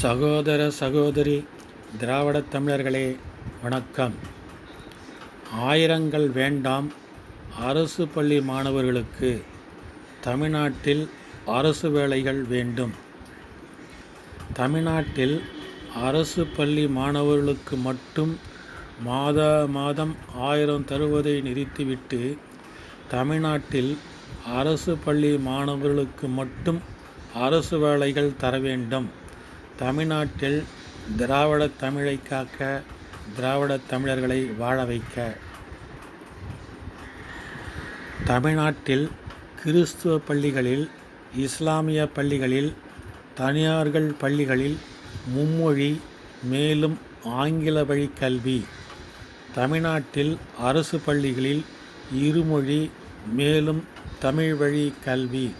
சகோதர சகோதரி திராவிடத் தமிழர்களே வணக்கம். ஆயிரங்கள் வேண்டாம் அரசு பள்ளி மாணவர்களுக்கு தமிழ்நாட்டில் அரசு வேலைகள் வேண்டும். தமிழ்நாட்டில் அரசு பள்ளி மாணவர்களுக்கு மட்டும் மாத மாதம் ஆயிரம் தருவதை நிறுத்திவிட்டு தமிழ்நாட்டில் அரசு பள்ளி மாணவர்களுக்கு மட்டும் அரசு வேலைகள் தர வேண்டும். தமிழ்நாட்டில் திராவிடத் தமிழை காக்க திராவிடத் தமிழர்களை வாழ வைக்க. தமிழ்நாட்டில் கிறிஸ்துவ பள்ளிகளில் இஸ்லாமிய பள்ளிகளில் தனியார்கள் பள்ளிகளில் மும்மொழி மேலும் ஆங்கில வழி கல்வி. தமிழ்நாட்டில் அரசு பள்ளிகளில் இருமொழி மேலும் தமிழ் வழி கல்வி.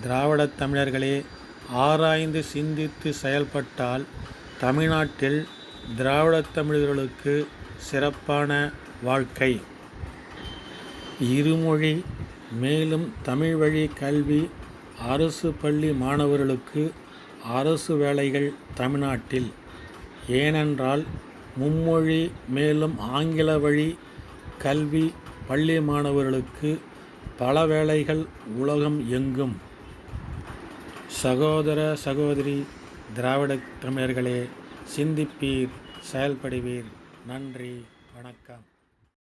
திராவிட தமிழர்களே ஆராய்ந்து சிந்தித்து செயல்பட்டால் தமிழ்நாட்டில் திராவிடத் தமிழர்களுக்கு சிறப்பான வாழ்க்கை. இருமொழி மேலும் தமிழ் வழி கல்வி அரசு பள்ளி மாணவர்களுக்கு அரசு வேலைகள் தமிழ்நாட்டில். ஏனென்றால் மும்மொழி மேலும் ஆங்கில வழி கல்வி பள்ளி மாணவர்களுக்கு பல வேலைகள் உலகம் எங்கும். சகோதர சகோதரி திராவிட தமிழர்களே சிந்திப்பீர் செயல்படுவீர். நன்றி வணக்கம்.